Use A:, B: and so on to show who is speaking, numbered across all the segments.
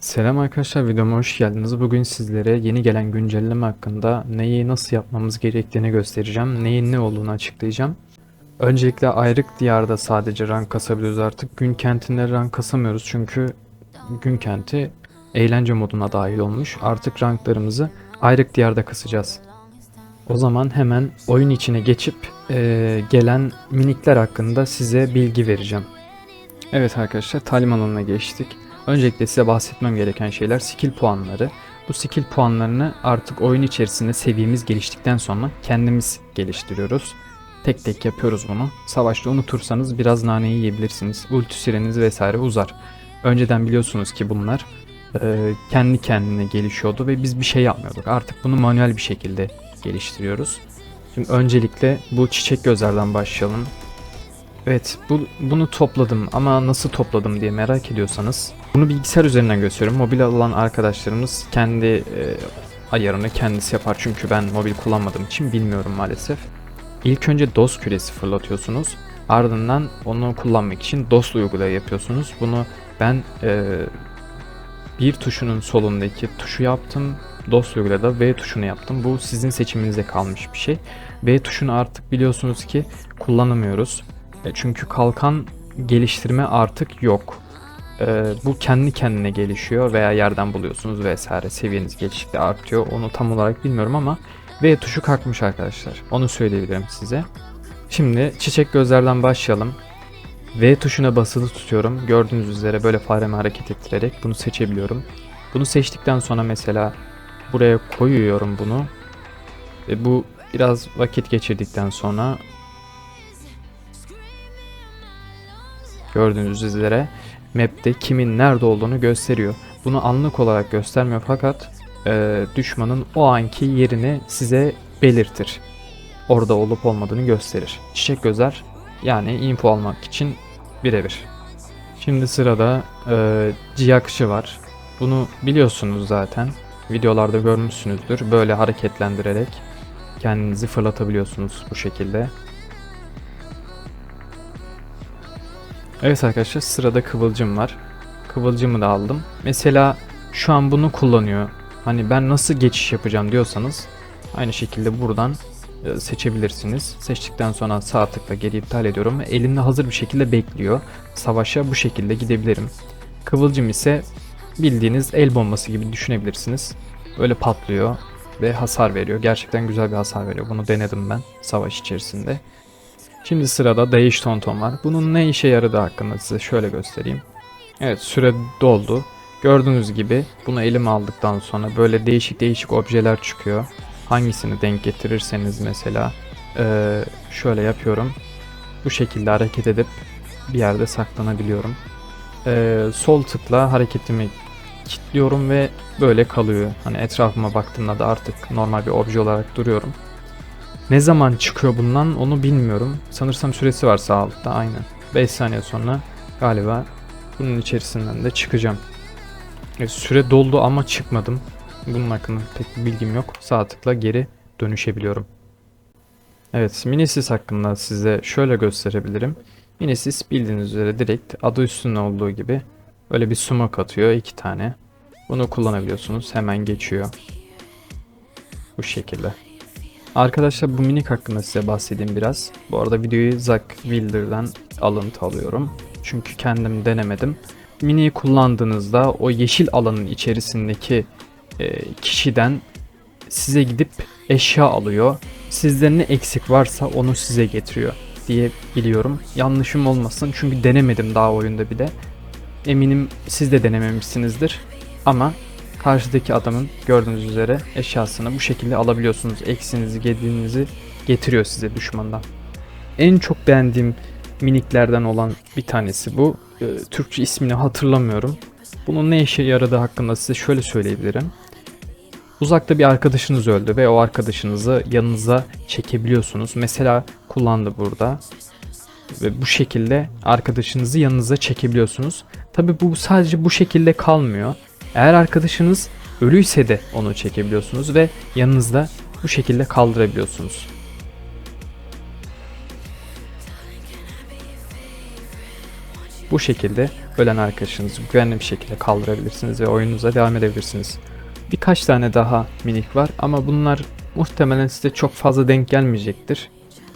A: Selam arkadaşlar videoma hoş geldiniz. Bugün sizlere yeni gelen güncelleme hakkında neyi nasıl yapmamız gerektiğini göstereceğim. Neyin ne olduğunu açıklayacağım. Öncelikle ayrık diyarda sadece rank kasabiliyoruz artık. Gün kentinde rank kasamıyoruz çünkü gün kenti eğlence moduna dahil olmuş. Artık ranklarımızı ayrık diyarda kasacağız. O zaman hemen oyun içine geçip eee, gelen minikler hakkında size bilgi vereceğim. Evet arkadaşlar talim alanına geçtik. Öncelikle size bahsetmem gereken şeyler skill puanları. Bu skill puanlarını artık oyun içerisinde seviyemiz geliştikten sonra kendimiz geliştiriyoruz. Tek tek yapıyoruz bunu. Savaşta unutursanız biraz naneyi yiyebilirsiniz. Ulti süreniz vesaire uzar. Önceden biliyorsunuz ki bunlar e, kendi kendine gelişiyordu ve biz bir şey yapmıyorduk. Artık bunu manuel bir şekilde geliştiriyoruz. Şimdi öncelikle bu çiçek gözlerden başlayalım. Evet, bu, bunu topladım ama nasıl topladım diye merak ediyorsanız bunu bilgisayar üzerinden gösteriyorum. Mobil olan arkadaşlarımız kendi e, ayarını kendisi yapar çünkü ben mobil kullanmadığım için bilmiyorum maalesef. İlk önce DOS küresi fırlatıyorsunuz. Ardından onu kullanmak için DOS uygulamayı yapıyorsunuz. Bunu ben e, bir tuşunun solundaki tuşu yaptım. DOS uygulamada V tuşunu yaptım. Bu sizin seçiminize kalmış bir şey. V tuşunu artık biliyorsunuz ki kullanamıyoruz. E, Çünkü kalkan geliştirme artık yok. E, bu kendi kendine gelişiyor veya yerden buluyorsunuz vesaire. Seviyeniz geliştikçe artıyor. Onu tam olarak bilmiyorum ama V tuşu kalkmış arkadaşlar. Onu söyleyebilirim size. Şimdi çiçek gözlerden başlayalım. V tuşuna basılı tutuyorum. Gördüğünüz üzere böyle faremi hareket ettirerek bunu seçebiliyorum. Bunu seçtikten sonra mesela buraya koyuyorum bunu. Ve bu biraz vakit geçirdikten sonra gördüğünüz üzere map'te kimin nerede olduğunu gösteriyor. Bunu anlık olarak göstermiyor fakat e, düşmanın o anki yerini size belirtir. Orada olup olmadığını gösterir. Çiçek gözler yani info almak için birebir. Şimdi sırada e, ciyakşı var. Bunu biliyorsunuz zaten. Videolarda görmüşsünüzdür. Böyle hareketlendirerek kendinizi fırlatabiliyorsunuz bu şekilde. Evet arkadaşlar sırada kıvılcım var. Kıvılcımı da aldım. Mesela şu an bunu kullanıyor. Hani ben nasıl geçiş yapacağım diyorsanız aynı şekilde buradan e, seçebilirsiniz. Seçtikten sonra sağ tıkla geri iptal ediyorum elimde hazır bir şekilde bekliyor. Savaşa bu şekilde gidebilirim. Kıvılcım ise bildiğiniz el bombası gibi düşünebilirsiniz. Böyle patlıyor ve hasar veriyor. Gerçekten güzel bir hasar veriyor. Bunu denedim ben savaş içerisinde. Şimdi sırada değiş tonton var. Bunun ne işe yaradığı hakkında size şöyle göstereyim. Evet süre doldu. Gördüğünüz gibi bunu elime aldıktan sonra böyle değişik değişik objeler çıkıyor. Hangisini denk getirirseniz mesela eee, şöyle yapıyorum. Bu şekilde hareket edip bir yerde saklanabiliyorum. Eee, sol tıkla hareketimi kilitliyorum ve böyle kalıyor. Hani etrafıma baktığımda da artık normal bir obje olarak duruyorum. Ne zaman çıkıyor bundan onu bilmiyorum. Sanırsam süresi var sağ altta aynen. 5 saniye sonra galiba bunun içerisinden de çıkacağım. E, süre doldu ama çıkmadım. Bunun hakkında pek bir bilgim yok. Sağ tıkla geri dönüşebiliyorum. Evet, Minesis hakkında size şöyle gösterebilirim. Minesis bildiğiniz üzere direkt adı üstünde olduğu gibi böyle bir smoke atıyor iki tane. Bunu kullanabiliyorsunuz. Hemen geçiyor. Bu şekilde. Arkadaşlar bu minik hakkında size bahsedeyim biraz. Bu arada videoyu Zack Wilder'dan alıntı alıyorum. Çünkü kendim denemedim. Mini'yi kullandığınızda o yeşil alanın içerisindeki e, kişiden size gidip eşya alıyor. Sizde ne eksik varsa onu size getiriyor diye biliyorum. Yanlışım olmasın çünkü denemedim daha oyunda bile. Eminim siz de denememişsinizdir. Ama karşıdaki adamın gördüğünüz üzere eşyasını bu şekilde alabiliyorsunuz. Eksinizi, gediğinizi getiriyor size düşmandan. En çok beğendiğim miniklerden olan bir tanesi bu. Ee, Türkçe ismini hatırlamıyorum. Bunun ne işe yaradığı hakkında size şöyle söyleyebilirim. Uzakta bir arkadaşınız öldü ve o arkadaşınızı yanınıza çekebiliyorsunuz. Mesela kullandı burada. Ve bu şekilde arkadaşınızı yanınıza çekebiliyorsunuz. Tabi bu sadece bu şekilde kalmıyor. Eğer arkadaşınız ölüyse de onu çekebiliyorsunuz ve yanınızda bu şekilde kaldırabiliyorsunuz. Bu şekilde ölen arkadaşınızı güvenli bir şekilde kaldırabilirsiniz ve oyununuza devam edebilirsiniz. Birkaç tane daha minik var ama bunlar muhtemelen size çok fazla denk gelmeyecektir.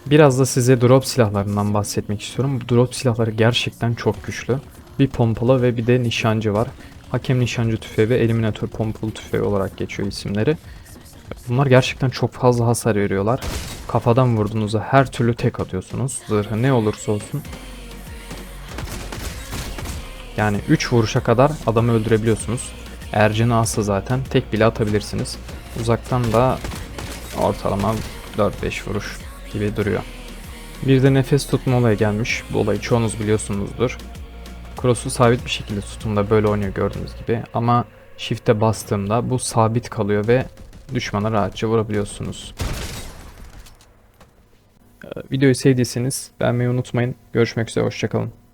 A: Biraz da size drop silahlarından bahsetmek istiyorum. Bu drop silahları gerçekten çok güçlü. Bir pompalı ve bir de nişancı var. Hakem nişancı tüfeği ve eliminatör pompalı tüfeği olarak geçiyor isimleri. Bunlar gerçekten çok fazla hasar veriyorlar. Kafadan vurduğunuzda her türlü tek atıyorsunuz. Zırhı ne olursa olsun. Yani 3 vuruşa kadar adamı öldürebiliyorsunuz. Eğer canı azsa zaten tek bile atabilirsiniz. Uzaktan da ortalama 4-5 vuruş gibi duruyor. Bir de nefes tutma olayı gelmiş. Bu olayı çoğunuz biliyorsunuzdur. Cross'u sabit bir şekilde tutumda böyle oynuyor gördüğünüz gibi. Ama shift'e bastığımda bu sabit kalıyor ve düşmana rahatça vurabiliyorsunuz. Ee, Videoyu sevdiyseniz beğenmeyi unutmayın. Görüşmek üzere, hoşçakalın.